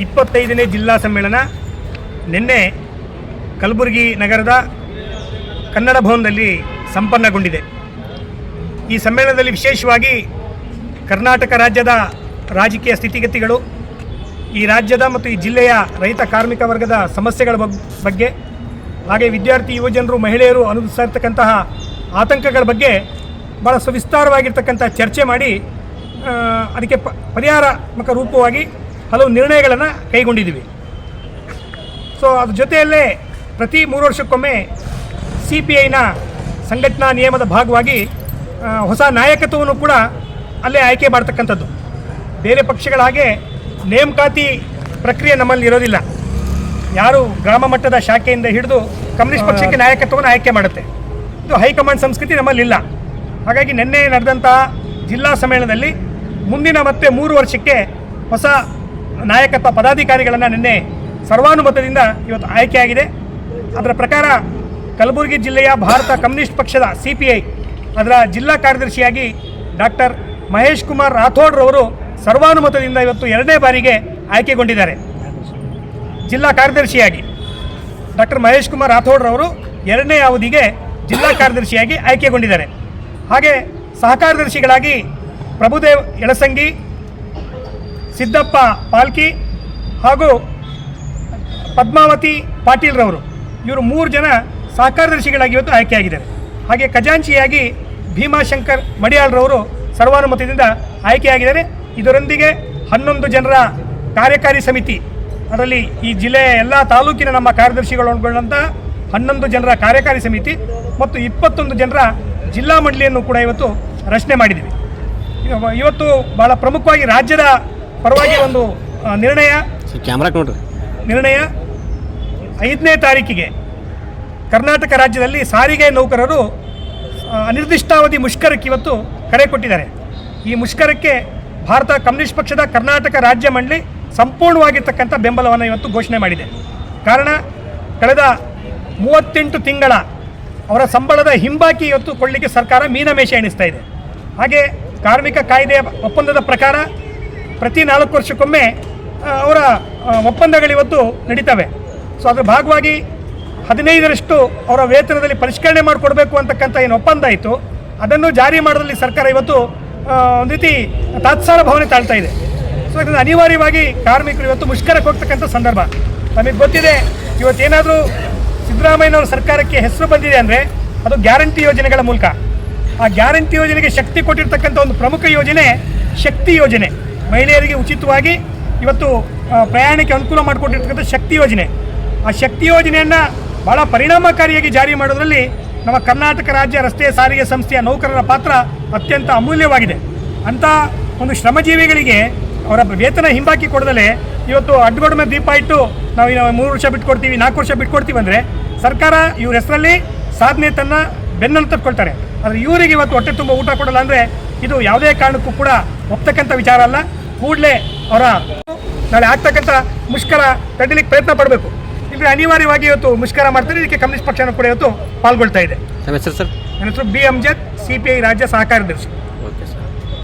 ಇಪ್ಪತ್ತೈದನೇ ಜಿಲ್ಲಾ ಸಮ್ಮೇಳನ ನಿನ್ನೆ ಕಲಬುರಗಿ ನಗರದ ಕನ್ನಡ ಭವನದಲ್ಲಿ ಸಂಪನ್ನಗೊಂಡಿದೆ. ಈ ಸಮ್ಮೇಳನದಲ್ಲಿ ವಿಶೇಷವಾಗಿ ಕರ್ನಾಟಕ ರಾಜ್ಯದ ರಾಜಕೀಯ ಸ್ಥಿತಿಗತಿಗಳು, ಈ ರಾಜ್ಯದ ಮತ್ತು ಈ ಜಿಲ್ಲೆಯ ರೈತ ಕಾರ್ಮಿಕ ವರ್ಗದ ಸಮಸ್ಯೆಗಳ ಬಗ್- ಬಗ್ಗೆ, ಹಾಗೆ ವಿದ್ಯಾರ್ಥಿ, ಯುವಜನರು, ಮಹಿಳೆಯರು ಅನುಸರಿಸತಕ್ಕಂತಹ ಆತಂಕಗಳ ಬಗ್ಗೆ ಭಾಳ ಸವಿಸ್ತಾರವಾಗಿರ್ತಕ್ಕಂಥ ಚರ್ಚೆ ಮಾಡಿ ಅದಕ್ಕೆ ಪರಿಹಾರಾತ್ಮಕ ರೂಪವಾಗಿ ಹಲವು ನಿರ್ಣಯಗಳನ್ನು ಕೈಗೊಂಡಿದ್ದೀವಿ. ಸೊ ಅದ್ರ ಜೊತೆಯಲ್ಲೇ ಪ್ರತಿ ಮೂರು ವರ್ಷಕ್ಕೊಮ್ಮೆ ಸಿ ಪಿ ಐನ ಸಂಘಟನಾ ನಿಯಮದ ಭಾಗವಾಗಿ ಹೊಸ ನಾಯಕತ್ವವನ್ನು ಕೂಡ ಅಲ್ಲೇ ಆಯ್ಕೆ ಮಾಡ್ತಕ್ಕಂಥದ್ದು. ಬೇರೆ ಪಕ್ಷಗಳ ಹಾಗೆ ನೇಮಕಾತಿ ಪ್ರಕ್ರಿಯೆ ನಮ್ಮಲ್ಲಿ ಇರೋದಿಲ್ಲ. ಯಾರು ಗ್ರಾಮ ಮಟ್ಟದ ಶಾಖೆಯಿಂದ ಹಿಡಿದು ಕಮ್ಯುನಿಸ್ಟ್ ಪಕ್ಷಕ್ಕೆ ನಾಯಕತ್ವವನ್ನು ಆಯ್ಕೆ ಮಾಡುತ್ತೆ. ಇದು ಹೈಕಮಾಂಡ್ ಸಂಸ್ಕೃತಿ ನಮ್ಮಲ್ಲಿಲ್ಲ ಹಾಗಾಗಿ ನಿನ್ನೆ ನಡೆದಂತಹ ಜಿಲ್ಲಾ ಸಮ್ಮೇಳನದಲ್ಲಿ ಮುಂದಿನ ಮತ್ತೆ ಮೂರು ವರ್ಷಕ್ಕೆ ಹೊಸ ನಾಯಕತ್ವ ಪದಾಧಿಕಾರಿಗಳನ್ನು ನಿನ್ನೆ ಸರ್ವಾನುಮತದಿಂದ ಇವತ್ತು ಆಯ್ಕೆಯಾಗಿದೆ. ಅದರ ಪ್ರಕಾರ ಕಲಬುರಗಿ ಜಿಲ್ಲೆಯ ಭಾರತ ಕಮ್ಯುನಿಸ್ಟ್ ಪಕ್ಷದ ಸಿ ಪಿ ಐ ಅದರ ಜಿಲ್ಲಾ ಕಾರ್ಯದರ್ಶಿಯಾಗಿ ಡಾಕ್ಟರ್ ಮಹೇಶ್ ಕುಮಾರ್ ರಾಥೋಡ್ರವರು ಸರ್ವಾನುಮತದಿಂದ ಇವತ್ತು ಎರಡನೇ ಬಾರಿಗೆ ಆಯ್ಕೆಗೊಂಡಿದ್ದಾರೆ. ಜಿಲ್ಲಾ ಕಾರ್ಯದರ್ಶಿಯಾಗಿ ಡಾಕ್ಟರ್ ಮಹೇಶ್ ಕುಮಾರ್ ರಾಥೋಡ್ರವರು ಎರಡನೇ ಅವಧಿಗೆ ಜಿಲ್ಲಾ ಕಾರ್ಯದರ್ಶಿಯಾಗಿ ಆಯ್ಕೆಗೊಂಡಿದ್ದಾರೆ. ಹಾಗೆ ಸಹಕಾರ್ಯದರ್ಶಿಗಳಾಗಿ ಪ್ರಭುದೇವ್ ಯಳಸಂಗಿ ಸಿದ್ದಪ್ಪ ಪಾಲ್ಕಿ ಹಾಗೂ ಪದ್ಮಾವತಿ ಪಾಟೀಲ್ರವರು. ಇವರು ಮೂರು ಜನ ಸಹಕಾರದರ್ಶಿಗಳಾಗಿ ಇವತ್ತು ಆಯ್ಕೆಯಾಗಿದ್ದಾರೆ. ಹಾಗೆ ಖಜಾಂಚಿಯಾಗಿ ಭೀಮಾಶಂಕರ್ ಮಡಿಯಾಳ್ರವರು ಸರ್ವಾನುಮತದಿಂದ ಆಯ್ಕೆಯಾಗಿದ್ದಾರೆ. ಇದರೊಂದಿಗೆ ಹನ್ನೊಂದು ಜನರ ಕಾರ್ಯಕಾರಿ ಸಮಿತಿ, ಅದರಲ್ಲಿ ಈ ಜಿಲ್ಲೆಯ ಎಲ್ಲ ತಾಲೂಕಿನ ನಮ್ಮ ಕಾರ್ಯದರ್ಶಿಗಳು ಒಳಗೊಂಡಂಥ ಹನ್ನೊಂದು ಜನರ ಕಾರ್ಯಕಾರಿ ಸಮಿತಿ ಮತ್ತು ಇಪ್ಪತ್ತೊಂದು ಜನರ ಜಿಲ್ಲಾ ಮಂಡಳಿಯನ್ನು ಕೂಡ ಇವತ್ತು ರಚನೆ ಮಾಡಿದ್ದೀವಿ. ಇವತ್ತು ಭಾಳ ಪ್ರಮುಖವಾಗಿ ರಾಜ್ಯದ ಪರವಾಗಿ ಒಂದು ನಿರ್ಣಯ. ನೋಡ್ರಿ. ನಿರ್ಣಯ. ಐದನೇ ತಾರೀಕಿಗೆ ಕರ್ನಾಟಕ ರಾಜ್ಯದಲ್ಲಿ ಸಾರಿಗೆ ನೌಕರರು ಅನಿರ್ದಿಷ್ಟಾವಧಿ ಮುಷ್ಕರಕ್ಕೆ ಇವತ್ತು ಕರೆ ಕೊಟ್ಟಿದ್ದಾರೆ. ಈ ಮುಷ್ಕರಕ್ಕೆ ಭಾರತ ಕಮ್ಯುನಿಸ್ಟ್ ಪಕ್ಷದ ಕರ್ನಾಟಕ ರಾಜ್ಯ ಮಂಡಳಿ ಸಂಪೂರ್ಣವಾಗಿರ್ತಕ್ಕಂಥ ಬೆಂಬಲವನ್ನು ಇವತ್ತು ಘೋಷಣೆ ಮಾಡಿದೆ. ಕಾರಣ ಕಳೆದ ಮೂವತ್ತೆಂಟು ತಿಂಗಳ ಅವರ ಸಂಬಳದ ಹಿಂಬಾಕಿ ಇವತ್ತು ಕೊಡಲಿಕ್ಕೆ ಸರ್ಕಾರ ಮೀನಮೇಷ ಎಣಿಸ್ತಾ ಇದೆ. ಹಾಗೆ ಕಾರ್ಮಿಕ ಕಾಯ್ದೆಯ ಒಪ್ಪಂದದ ಪ್ರಕಾರ ಪ್ರತಿ ನಾಲ್ಕು ವರ್ಷಕ್ಕೊಮ್ಮೆ ಅವರ ಒಪ್ಪಂದಗಳಿವತ್ತು ನಡೀತವೆ. ಸೊ ಅದರ ಭಾಗವಾಗಿ ಹದಿನೈದರಷ್ಟು ಅವರ ವೇತನದಲ್ಲಿ ಪರಿಷ್ಕರಣೆ ಮಾಡಿಕೊಡ್ಬೇಕು ಅಂತಕ್ಕಂಥ ಏನು ಒಪ್ಪಂದ ಇತ್ತು. ಅದನ್ನು ಜಾರಿ ಮಾಡೋದ್ರಲ್ಲಿ ಸರ್ಕಾರ ಇವತ್ತು ಒಂದು ರೀತಿ ತಾತ್ಸಾರ ಭಾವನೆ ತಾಳ್ತಾ ಇದೆ. ಸೊ ಅದರಿಂದ ಅನಿವಾರ್ಯವಾಗಿ ಕಾರ್ಮಿಕರು ಇವತ್ತು ಮುಷ್ಕರಕ್ಕೆ ಹೋಗ್ತಕ್ಕಂಥ ಸಂದರ್ಭ. ನಮಗೆ ಗೊತ್ತಿದೆ ಇವತ್ತೇನಾದರೂ ಸಿದ್ದರಾಮಯ್ಯನವರ ಸರ್ಕಾರಕ್ಕೆ ಹೆಸರು ಬಂದಿದೆ ಅಂದರೆ ಅದು ಗ್ಯಾರಂಟಿ ಯೋಜನೆಗಳ ಮೂಲಕ. ಆ ಗ್ಯಾರಂಟಿ ಯೋಜನೆಗೆ ಶಕ್ತಿ ಕೊಟ್ಟಿರ್ತಕ್ಕಂಥ ಒಂದು ಪ್ರಮುಖ ಯೋಜನೆ ಶಕ್ತಿ ಯೋಜನೆ. ಮಹಿಳೆಯರಿಗೆ ಉಚಿತವಾಗಿ ಇವತ್ತು ಪ್ರಯಾಣಕ್ಕೆ ಅನುಕೂಲ ಮಾಡಿಕೊಟ್ಟಿರ್ತಕ್ಕಂಥ ಶಕ್ತಿ ಯೋಜನೆ. ಆ ಶಕ್ತಿ ಯೋಜನೆಯನ್ನು ಭಾಳ ಪರಿಣಾಮಕಾರಿಯಾಗಿ ಜಾರಿ ಮಾಡೋದರಲ್ಲಿ ನಮ್ಮ ಕರ್ನಾಟಕ ರಾಜ್ಯ ರಸ್ತೆ ಸಾರಿಗೆ ಸಂಸ್ಥೆಯ ನೌಕರರ ಪಾತ್ರ ಅತ್ಯಂತ ಅಮೂಲ್ಯವಾಗಿದೆ. ಅಂಥ ಒಂದು ಶ್ರಮಜೀವಿಗಳಿಗೆ ಅವರ ವೇತನ ಹಿಂಬಾಕಿ ಕೊಡದಲೆ ಇವತ್ತು ಅಡ್ಗೋಡ ದೀಪ ಇಟ್ಟು ನಾವು ಮೂರು ವರ್ಷ ಬಿಟ್ಕೊಡ್ತೀವಿ, ನಾಲ್ಕು ವರ್ಷ ಬಿಟ್ಕೊಡ್ತೀವಿ ಅಂದರೆ ಸರ್ಕಾರ ಇವ್ರ ಹೆಸರಲ್ಲಿ ಸಾಧನೆ ತನ್ನ ಬೆನ್ನನ್ನು ತಟ್ಕೊಳ್ತಾರೆ ಆದರೆ ಇವರಿಗೆ ಇವತ್ತು ಹೊಟ್ಟೆ ತುಂಬ ಊಟ ಕೊಡಲ್ಲ ಅಂದರೆ ಇದು ಯಾವುದೇ ಕಾರಣಕ್ಕೂ ಕೂಡ ಒಪ್ತಕ್ಕಂಥ ವಿಚಾರ ಅಲ್ಲ ಕೂಡಲೇ ಅವರ ನಾಳೆ ಆಗ್ತಕ್ಕಂಥ ಮುಷ್ಕರ ತಡಿಲಿಕ್ಕೆ ಪ್ರಯತ್ನ ಪಡಬೇಕು. ಇಲ್ಲಿ ಅನಿವಾರ್ಯವಾಗಿ ಇವತ್ತು ಮುಷ್ಕರ ಮಾಡ್ತಾರೆ ಇದಕ್ಕೆ ಕಮ್ಯುನಿಸ್ಟ್ ಪಕ್ಷನೂ ಕೂಡ ಇವತ್ತು ಪಾಲ್ಗೊಳ್ತಾ ಇದೆ. ನನ್ನ ಹೆಸರು B Amjad C P I ರಾಜ್ಯ ಸಹಕಾರ್ಯದರ್ಶಿ